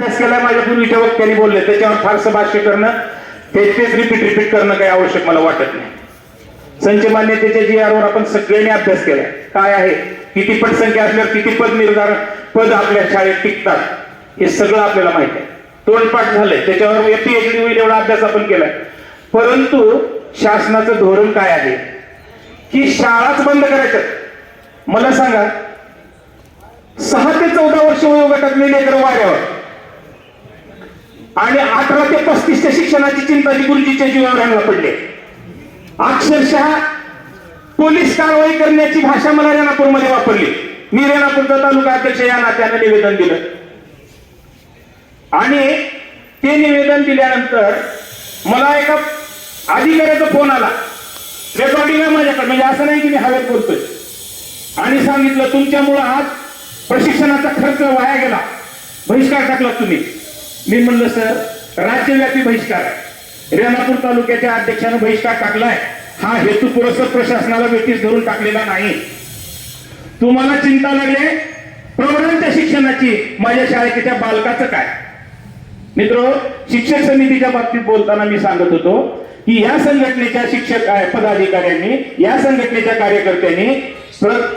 अभ्यास केलाय माझ्या पूर्वीच्या वक्त्यांनी बोलले त्याच्यावर फारसं भाष्य करणं तेच तेच रिपीट रिपीट करणं काही आवश्यक मला वाटत नाही. संच मान्यतेच्या जी वर आपण सगळ्यांनी अभ्यास केलाय काय आहे? किती पटसंख्या असल्यावर किती पद निर्धारण पद आपल्या शाळेत टिकतात? हे सगळं आपल्याला माहीत आहे. तोंडपाठ झालंय. त्याच्यावर पीएचडी होईल एवढा अभ्यास आपण केलाय. परंतु शासनाचं धोरण काय आहे? की शाळाच बंद करायचं. मला सांगा सहा ते चौदा वर्ष वयोगटातले लेकर वाऱ्यावर आणि अठरा ते पस्तीसच्या शिक्षणाची चिंता जी गुरुजीच्या जीवावर यांना पडले. अक्षरशः पोलीस कारवाई करण्याची भाषा मला रेणापूरमध्ये वापरली. मी रेणापूरचा तालुका अध्यक्ष या नात्यानं निवेदन दिलं. आणि ते निवेदन दिल्यानंतर मला एका अधिकाऱ्याचा फोन आला. रेकॉर्डिंग आहे माझ्याकडे म्हणजे असं नाही की मी हवेत बोलतोय. आणि सांगितलं तुमच्यामुळं आज प्रशिक्षणाचा खर्च वाया गेला. बहिष्कार टाकला तुम्ही. मी म्हणलं सर राज्यव्यापी बहिष्कार. रेणापूर तालुक्याच्या अध्यक्षानं बहिष्कार टाकलाय. हा हेतू पुरस्कार प्रशासनाला वेटीस धरून टाकलेला नाही. तुम्हाला चिंता लागले? प्रवरांच्या शिक्षणाची माझ्या शाळेच्या बालकाचं काय? मित्र शिक्षक समितीच्या बाबतीत बोलताना मी सांगत होतो की या संघटनेच्या शिक्षक आहे, पदाधिकाऱ्यांनी या संघटनेच्या कार्यकर्त्यांनी सर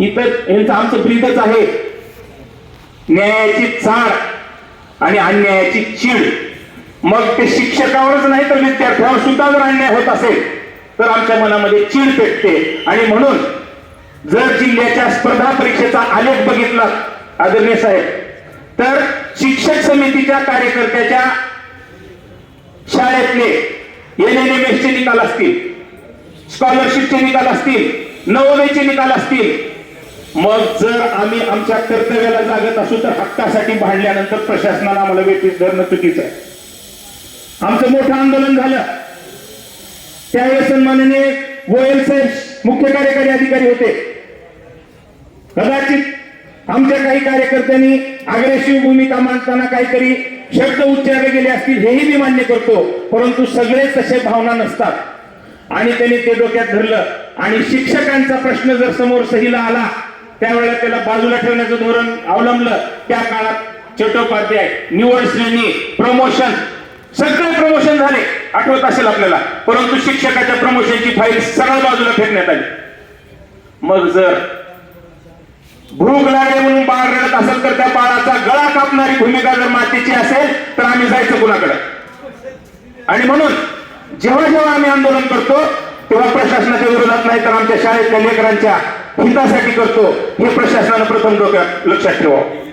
इतर यांचं आमचं प्रीतच आहे. न्यायाची चाळ. आणि अन्यायाची चीड. मग ते शिक्षकावरच नाही तर विद्यार्थ्यावर सुद्धा जर अन्याय होत असेल तर आमच्या मनामध्ये चीड पेटते. आणि म्हणून जर जिल्ह्याच्या स्पर्धा परीक्षेचा आलेख बघितला आदरणीय साहेब तर शिक्षक समितीच्या कार्यकर्त्याच्या शाळेतले एन एन एम एसचे निकाल असतील स्कॉलरशिपचे निकाल असतील नवोदयचे निकाल असतील मग जर आम्ही आमच्या कर्तव्याला जागत असू तर हक्कासाठी भांडल्यानंतर प्रशासनाला आम्हाला वेटीस धरणं चुकीचं आहे. आमचं मोठं आंदोलन झालं. त्यावेळेस सन्माननीय गोयल साहेब मुख्य कार्यकारी अधिकारी होते. कदाचित आमच्या काही कार्यकर्त्यांनी अग्रेसिव्ह भूमिका मांडताना काहीतरी शब्द उच्चारले गेले असतील हेही मी मान्य करतो. परंतु सगळे तसे भावना नसतात. आणि त्यांनी ते डोक्यात धरलं. आणि शिक्षकांचा प्रश्न जर समोर सहीला आला त्यावेळेला त्याला बाजूला ठेवण्याचं धोरण अवलंबलं. त्या काळात चट्टोपाध्याय निवड श्रेणी प्रमोशन सगळे प्रमोशन झाले. आठवत असेल आपल्याला. परंतु शिक्षकाच्या प्रमोशनची फाईल सरळ बाजूला फेकण्यात आली. मग जर भूक लागले म्हणून बाळ रडत असेल तर त्या बाळाचा गळा कापणारी भूमिका जर मातेची असेल तर आम्ही जायचं कुणाकडे? आणि म्हणून जेव्हा जेव्हा आम्ही आंदोलन करतो तेव्हा प्रशासनाच्या विरोधात नाही तर आमच्या शाळेतल्या लेकरांच्या हितासाठी करतो. हे प्रशासनानं प्रथम डोक्यात लक्षात ठेवा.